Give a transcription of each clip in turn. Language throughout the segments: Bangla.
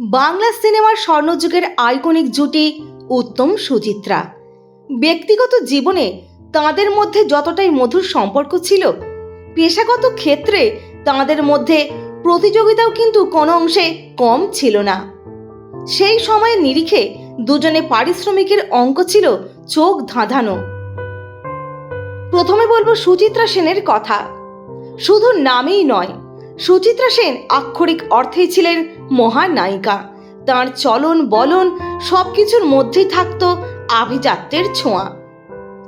বাংলা সিনেমার স্বর্ণযুগের আইকনিক জুটি উত্তম সুচিত্রা। ব্যক্তিগত জীবনে তাঁদের মধ্যে যতটাই মধুর সম্পর্ক ছিল, পেশাগত ক্ষেত্রে তাঁদের মধ্যে প্রতিযোগিতাও কিন্তু কোনো অংশে কম ছিল না। সেই সময়ের নিরিখে দুজনে পারিশ্রমিকের অঙ্ক ছিল চোখ ধাঁধানো। প্রথমে বলব সুচিত্রা সেনের কথা। শুধু নামেই নয়, সুচিত্রা সেন আক্ষরিক অর্থেই ছিলেন মহানায়িকা। তার চলন বলন সব কিছুর মধ্যেই থাকত আভিজাত্যের ছোঁয়া।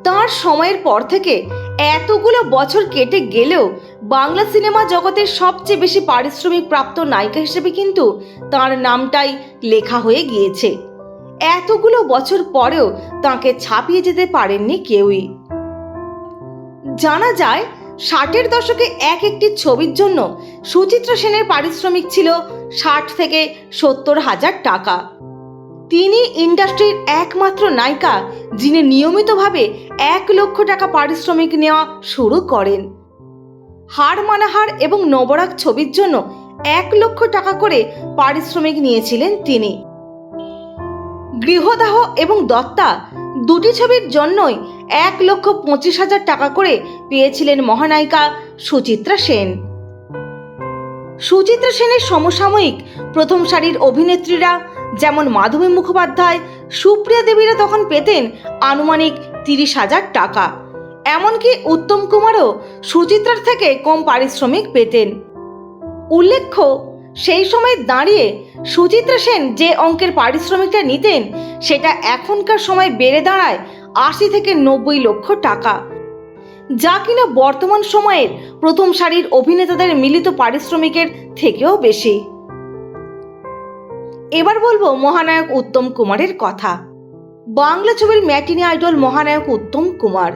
তার সময়ের পর থেকে এতগুলো বছর কেটে গেলেও বাংলা সিনেমা জগতের সবচেয়ে বেশি পারিশ্রমিক প্রাপ্ত নায়িকা হিসেবে কিন্তু তার নামটাই লেখা হয়ে গিয়েছে। এতগুলো বছর পরেও তাকে ছাপিয়ে যেতে পারেননি কেউই। জানা যায় ষাটের দশকে এক একটি ছবির জন্য সুচিত্রা সেনের পারিশ্রমিক ছিল ষাট থেকে সত্তর হাজার টাকা। তিনি ইন্ডাস্ট্রির একমাত্র নায়িকা, যিনি নিয়মিতভাবে এক লক্ষ টাকা পারিশ্রমিক নেওয়া শুরু করেন। হার মানাহার এবং নবরাগ ছবির জন্য এক লক্ষ টাকা করে পারিশ্রমিক নিয়েছিলেন তিনি। গৃহদাহ এবং দত্তা দুটি ছবির জন্যই এক লক্ষ পঁচিশ হাজার টাকা করে পেয়েছিলেন মহানায়িকা সুচিত্রা সেন। সুচিত্রা সেনের সমসাময়িক প্রথম সারির অভিনেত্রীরা যেমন মাধবী মুখোপাধ্যায়, সুপ্রিয়া দেবীরা তখন পেতেন আনুমানিক তিরিশ হাজার টাকা। এমনকি উত্তম কুমারও সুচিত্রার থেকে কম পারিশ্রমিক পেতেন। উল্লেখ্য, সেই সময় দাঁড়িয়ে সুচিত্রা সেন যে অঙ্কের পারিশ্রমিকটা নিতেন, সেটা এখনকার সময় বেড়ে দাঁড়ায় আশি থেকে নব্বই লক্ষ টাকা। যা কিনা বর্তমান সময়ের প্রথম সারির অভিনেতাদের মিলিত পারিশ্রমিকের থেকেও বেশি। এবার বলব মহানায়ক উত্তম কুমারের কথা। বাংলা ছবির ম্যাটিনি আইডল মহানায়ক উত্তম কুমার।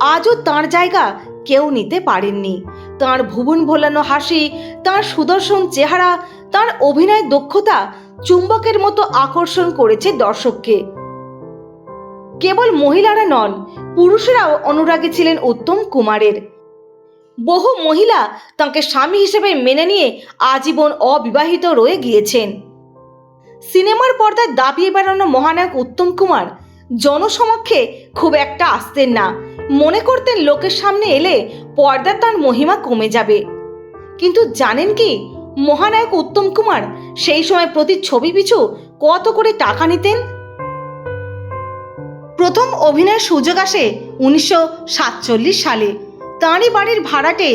আজও তার জায়গা কেউ নিতে পারেননি। তার ভুবন ভোলানো হাসি, তার সুদর্শন চেহারা, তার অভিনয় দক্ষতা, চুম্বকের মতো আকর্ষণ করেছে দর্শককে। কেবল মহিলারা নন, পুরুষেরাও অনুরাগী ছিলেন উত্তম কুমারের। বহু মহিলা তাঁকে স্বামী হিসেবে মেনে নিয়ে আজীবন অবিবাহিত রয়ে গিয়েছেন। সিনেমার পর্দায় দাবিয়ে বেড়ানো মহানায়ক উত্তম কুমার জনসমক্ষে খুব একটা আসতেন না। মনে করতেন লোকের সামনে এলে পর্দার তার মহিমা কমে যাবে। কিন্তু জানেন কি, মহানায়ক উত্তম কুমার সেই সময় প্রতি ছবি পিছু কত করে টাকা নিতেন? প্রথম অভিনয়ের সুযোগ আসে উনিশশো সাতচল্লিশ সালে। তাঁরই বাড়ির ভাড়াটে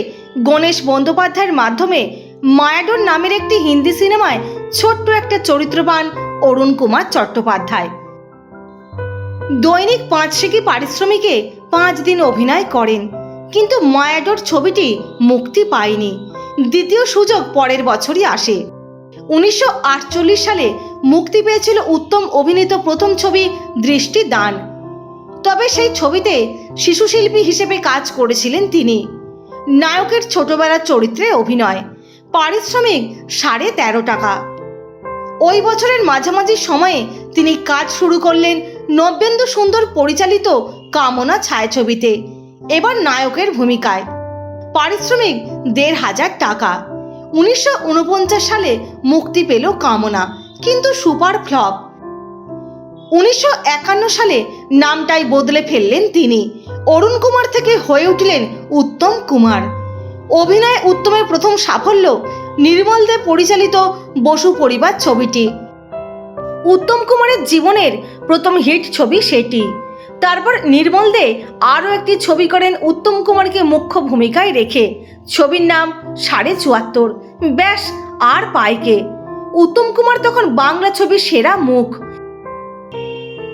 গণেশ বন্দ্যোপাধ্যায়ের মাধ্যমে মায়াডোর নামের একটি হিন্দি সিনেমায় ছোট্ট একটা চরিত্র পান অরুণ কুমার চট্টোপাধ্যায়। দৈনিক পাঁচশো পারিশ্রমিকে পাঁচ দিন অভিনয় করেন, কিন্তু মায়াডোর ছবিটি মুক্তি পায়নি। দ্বিতীয় সুযোগ পরের বছরই আসে। উনিশশো আটচল্লিশ সালে মুক্তি পেয়েছিল উত্তম অভিনীত প্রথম ছবি দৃষ্টি দান তবে সেই ছবিতে শিশুশিল্পী হিসেবে কাজ করেছিলেন তিনি। নায়কের ছোটবেলার চরিত্রে অভিনয়। পারিশ্রমিক সাড়ে তেরো টাকা। ওই বছরের মাঝামাঝি সময়ে তিনি কাজ শুরু করলেন নব্যেন্দু সুন্দর পরিচালিত কামনা ছায়াছবিতে। এবার নায়কের ভূমিকায়। পারিশ্রমিক দেড় হাজার টাকা। উনিশশো ঊনপঞ্চাশ সালে মুক্তি পেল কামনা, কিন্তু সুপার ফ্লপ। উনিশশো একান্ন সালে নামটাই বদলে ফেললেন তিনি। অরুণ কুমার থেকে হয়ে উঠলেন উত্তম কুমার। অভিনয় উত্তমের প্রথম সাফল্য নির্মল দে পরিচালিত বসু পরিবার ছবিটি। উত্তম কুমারের জীবনের প্রথম হিট ছবি সেটি। তারপর নির্মল দে আরও একটি ছবি করেন উত্তম কুমারকে মুখ্য ভূমিকায় রেখে। ছবির নাম সাড়ে চুয়াত্তর। ব্যাস, আর পাইকে উত্তম কুমার তখন বাংলা ছবির সেরা মুখ।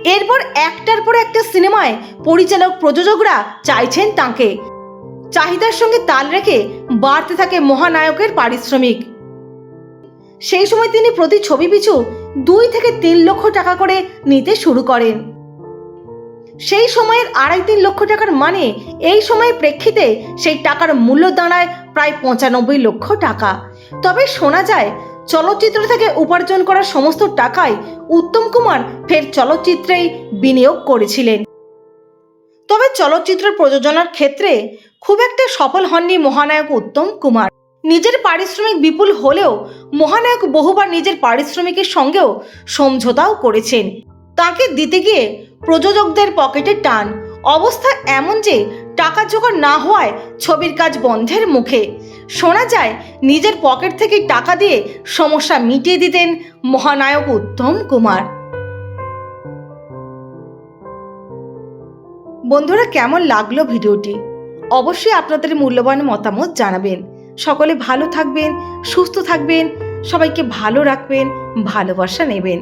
এরপর একটার পর একটা সিনেমায় পরিচালক প্রযোজকরা চাইছেন তাকে। চাহিদার সঙ্গে তাল রেখে বাড়তে থাকে মহানায়কের পারিশ্রমিক। সেই সময় তিনি প্রতি ছবি পিছু দুই থেকে তিন লক্ষ টাকা করে নিতে শুরু করেন। সেই সময়ের আড়াই তিন লক্ষ টাকার মানে এই সময়ের প্রেক্ষিতে সেই টাকার মূল্য দাঁড়ায় প্রায় পঁচানব্বই লক্ষ টাকা। তবে শোনা যায় চলচ্চিত্র থেকে উপার্জন করা সমস্ত টাকাই উত্তম কুমার ফের চলচ্চিত্রেই বিনিয়োগ করেছিলেন। তবে চলচ্চিত্র প্রযোজনার ক্ষেত্রে খুব একটা সফল হননি মহানায়ক উত্তম কুমার। নিজের পারিশ্রমিক বিপুল হলেও মহানায়ক বহুবার নিজের পারিশ্রমিকের সঙ্গেও সমঝোতাও করেছেন। তাকে দিতে গিয়ে প্রযোজকদের পকেটে টান। অবস্থা এমন যে টাকা জোগাড় না হওয়ায় ছবির কাজ বন্ধের মুখে। শোনা যায়, নিজের পকেট থেকে টাকা দিয়ে সমস্যা মিটিয়ে দিতেন মহানায়ক উত্তম কুমার। বন্ধুরা, কেমন লাগল ভিডিওটি? অবশ্যই আপনাদের মূল্যবান মতামত জানাবেন। সকলে ভালো থাকবেন, সুস্থ থাকবেন, সবাইকে ভালো রাখবেন, ভালোবাসা নেবেন।